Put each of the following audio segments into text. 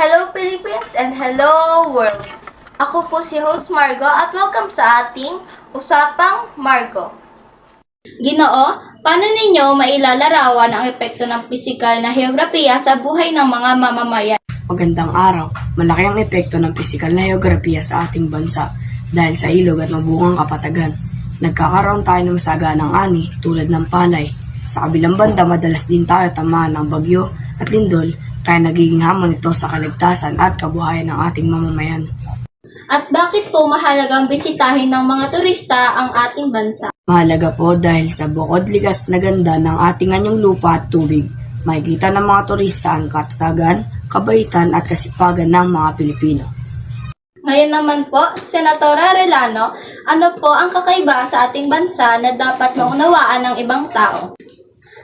Hello Philippines and hello world! Ako po si host Margo at welcome sa ating Usapang Margo. Ginoo, paano ninyo mailalarawan ang epekto ng pisikal na heograpiya sa buhay ng mga mamamayan? Magandang araw. Malaki ang epekto ng pisikal na heograpiya sa ating bansa dahil sa ilog at mabungang kapatagan. Nagkakaroon tayo ng masaganang ani tulad ng palay. Sa kabilang banda, madalas din tayo tamaan ng bagyo at lindol kaya nagiging hamon ito sa kaligtasan at kabuhayan ng ating mamamayan. At bakit po mahalagang bisitahin ng mga turista ang ating bansa? Mahalaga po dahil sa bukod ligas na ganda ng ating anyong lupa at tubig, makikita ng mga turista ang katatagan, kabaitan at kasipagan ng mga Pilipino. Ngayon naman po, Senatora Relano, ano po ang kakaiba sa ating bansa na dapat maunawaan ng ibang tao?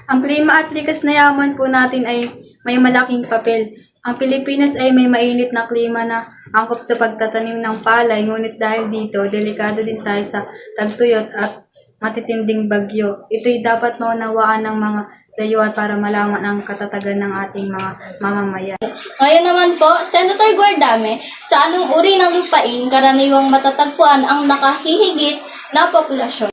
Ang klima at likas na yaman po natin ay may malaking papel. Ang Pilipinas ay may mainit na klima na angkop sa pagtatanim ng palay, ngunit dahil dito, delikado din tayo sa tagtuyot at matitinding bagyo. Ito'y dapat naunawaan ng mga dayuhan para malaman ang katatagan ng ating mga mamamayan. Ngayon naman po, Senator Guardame, sa anong uri ng lupain karaniwang matatagpuan ang nakahihigit na populasyon?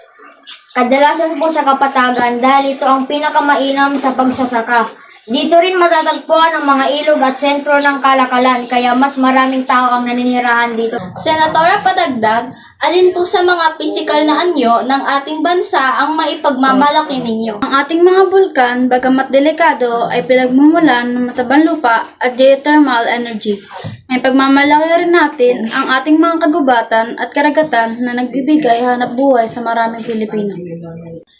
Kadalasan po sa kapatagan dahil ito ang pinakamainam sa pagsasaka. Dito rin matatagpuan ang mga ilog at sentro ng kalakalan kaya mas maraming tao ang naninirahan dito. Senatora Padagdag, alin po sa mga pisikal na anyo ng ating bansa ang maipagmamalaki ninyo? Ang ating mga bulkan, bagamat delikado, ay pinagmumulan ng matabang lupa at geothermal energy. May pagmamalaki rin natin ang ating mga kagubatan at karagatan na nagbibigay hanap buhay sa maraming Pilipino.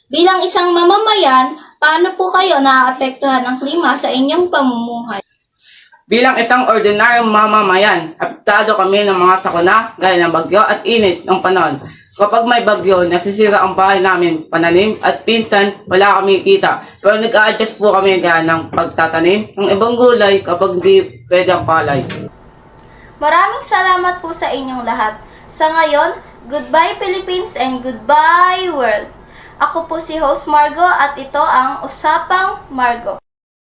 Bilang isang mamamayan, paano po kayo naaapektuhan ng klima sa inyong pamumuhay? Bilang isang ordinaryong mamamayan, apektado kami ng mga sakuna gaya ng bagyo at init ng panahon. Kapag may bagyo, nasisira ang bahay namin, pananim, at pinsan wala kami kita. Pero nag-a-adjust po kami gaya ng pagtatanim ng ibang gulay kapag hindi pwede ang palay. Maraming salamat po sa inyong lahat. Sa ngayon, goodbye Philippines and goodbye world. Ako po si host Margo at ito ang Usapang Margo.